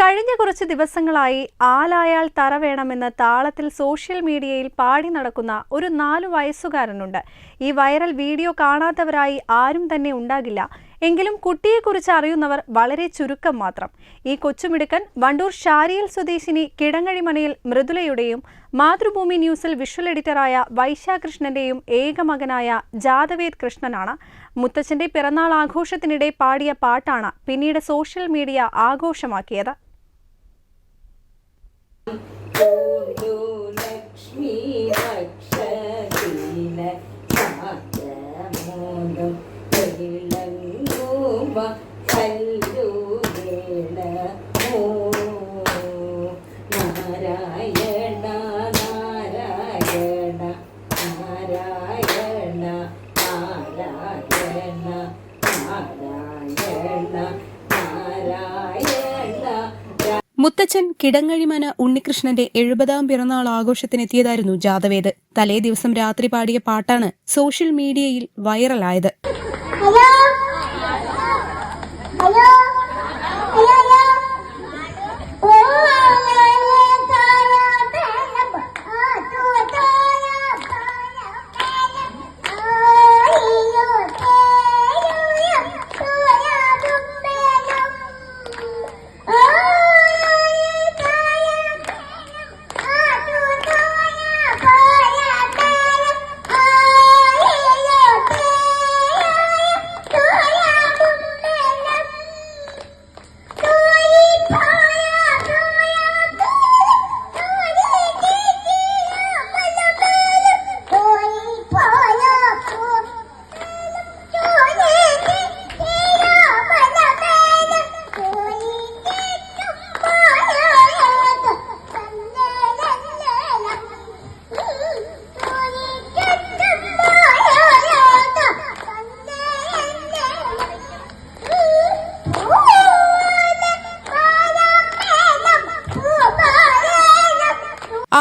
കഴിഞ്ഞ കുറച്ച് ദിവസങ്ങളായി ആലായാൽ തറ വേണമെന്ന് താളത്തിൽ സോഷ്യൽ മീഡിയയിൽ പാടി നടക്കുന്ന ഒരു നാലു വയസ്സുകാരനുണ്ട്. ഈ വൈറൽ വീഡിയോ കാണാത്തവരായി ആരും തന്നെ ഉണ്ടാകില്ല. എങ്കിലും കുട്ടിയെക്കുറിച്ച് അറിയുന്നവർ വളരെ ചുരുക്കം മാത്രം. ഈ കൊച്ചുമിടുക്കൻ വണ്ടൂർ ഷാരിയൽ സ്വദേശിനി കിടങ്ങഴിമനയിൽ മൃദുലയുടെയും മാതൃഭൂമി ന്യൂസിൽ വിഷ്വൽ എഡിറ്ററായ വൈശാകൃഷ്ണന്റെയും ഏകമകനായ ജാദവേദ് കൃഷ്ണനാണ്. മുത്തച്ഛന്റെ പിറന്നാൾ ആഘോഷത്തിനിടെ പാടിയ പാട്ടാണ് പിന്നീട് സോഷ്യൽ മീഡിയ ആഘോഷമാക്കിയത്. നാരായണ മുത്തച്ഛൻ കിടങ്ങഴിമന ഉണ്ണികൃഷ്ണന്റെ എഴുപതാം പിറന്നാൾ ആഘോഷത്തിനെത്തിയതായിരുന്നു ജാതവേദ്. തലേ ദിവസം രാത്രി പാടിയ പാട്ടാണ് സോഷ്യൽ മീഡിയയിൽ വൈറലായത്. 好了。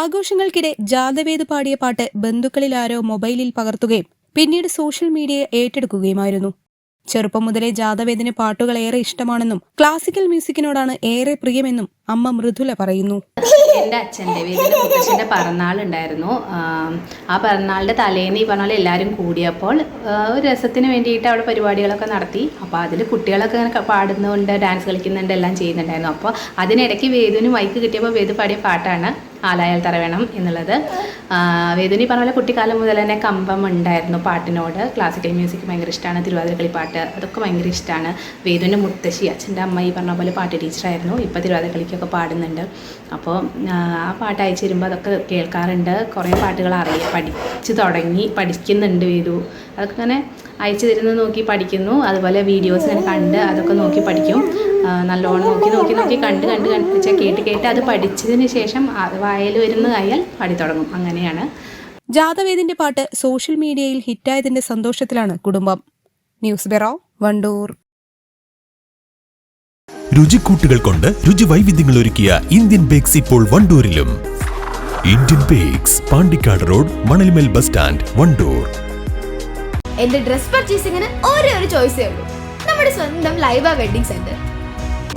ആഘോഷങ്ങൾക്കിടെ ജാതവേദ് പാടിയ പാട്ട് ബന്ധുക്കളിൽ ആരോ മൊബൈലിൽ പകർത്തുകയും പിന്നീട് സോഷ്യൽ മീഡിയയെ ഏറ്റെടുക്കുകയുമായിരുന്നു. ചെറുപ്പം മുതലേ ജാതവേദിന് പാട്ടുകൾ ഏറെ ഇഷ്ടമാണെന്നും ക്ലാസിക്കൽ മ്യൂസിക്കിനോടാണ് ഏറെ പ്രിയമെന്നും അമ്മ മൃദുല പറയുന്നു. എന്റെ അച്ഛന്റെ വീട്ടിൽ മുത്തച്ഛന്റെ പിറന്നാളുണ്ടായിരുന്നു ആം, പിറന്നാളിന്റെ തലേന്ന് ഈ പറഞ്ഞ എല്ലാവരും കൂടിയപ്പോൾ ഒരു രസത്തിന് വേണ്ടിയിട്ട് അവിടെ പരിപാടികളൊക്കെ നടത്തി. അപ്പോൾ അതിൽ കുട്ടികളൊക്കെ ഇങ്ങനെ പാടുന്നുണ്ട് ഡാൻസ് കളിക്കുന്നുണ്ട് എല്ലാം ചെയ്യുന്നുണ്ടായിരുന്നു. അപ്പോൾ അതിനിടയ്ക്ക് വേദുവിന് മൈക്ക് കിട്ടിയപ്പോൾ വേദു പാടിയ പാട്ടാണ് ആലായാൽ തറ വേണം എന്നുള്ളത്. വേദുനി പറഞ്ഞ പോലെ കുട്ടിക്കാലം മുതൽ തന്നെ കമ്പം ഉണ്ടായിരുന്നു പാട്ടിനോട്. ക്ലാസിക്കൽ മ്യൂസിക് ഭയങ്കര ഇഷ്ടമാണ് തിരുവാതിരക്കളി പാട്ട് അതൊക്കെ ഭയങ്കര ഇഷ്ടമാണ് വേദുവിന്റെ മുത്തശ്ശി അച്ഛന്റെ അമ്മ ഈ പറഞ്ഞ പോലെ പാട്ട് ടീച്ചറായിരുന്നു. ഇപ്പോൾ തിരുവാതിരക്കളിക്കൊക്കെ പാടുന്നുണ്ട്. അപ്പോൾ ആ പാട്ട് അയച്ചു തരുമ്പോൾ അതൊക്കെ കേൾക്കാറുണ്ട്. കുറേ പാട്ടുകൾ അറിയാം പഠിച്ചു തുടങ്ങി പഠിക്കുന്നുണ്ട് വേദു. അതൊക്കെ ഇങ്ങനെ അയച്ചു തരുന്നത് നോക്കി പഠിക്കുന്നു. അതുപോലെ വീഡിയോസ് ഞാൻ കണ്ട് അതൊക്കെ നോക്കി പഠിക്കും. നല്ലോണം നോക്കി നോക്കി നോക്കി കണ്ട് കണ്ട് കണ്ട് വെച്ചാൽ കേട്ട് കേട്ട് അത് പഠിച്ചതിന് ശേഷം വായൽ വരുന്ന വരുന്നതായാൽ പാടി തുടങ്ങും. അങ്ങനെയാണ്. ജാതവേദിന്റെ പാട്ട് സോഷ്യൽ മീഡിയയിൽ ഹിറ്റായതിന്റെ സന്തോഷത്തിലാണ് കുടുംബം. News bureau Wandoor. രുചിക്കൂട്ടുകൾ കൊണ്ട് രുചി വൈവിധ്യങ്ങൾ ഒരുക്കിയ ഇന്ത്യൻ ബേക്സ് ഇപ്പോൾ വണ്ടൂരിലും. Indian bakes Pandikkad road Manalmel bus stand Wandoor. എന്റെ ഡ്രസ് പർച്ചേസിംഗിന് ഒരേ ഒരു ചോയ്സേ ഉള്ളൂ. നമ്മുടെ സ്വന്തം Laiba wedding centre.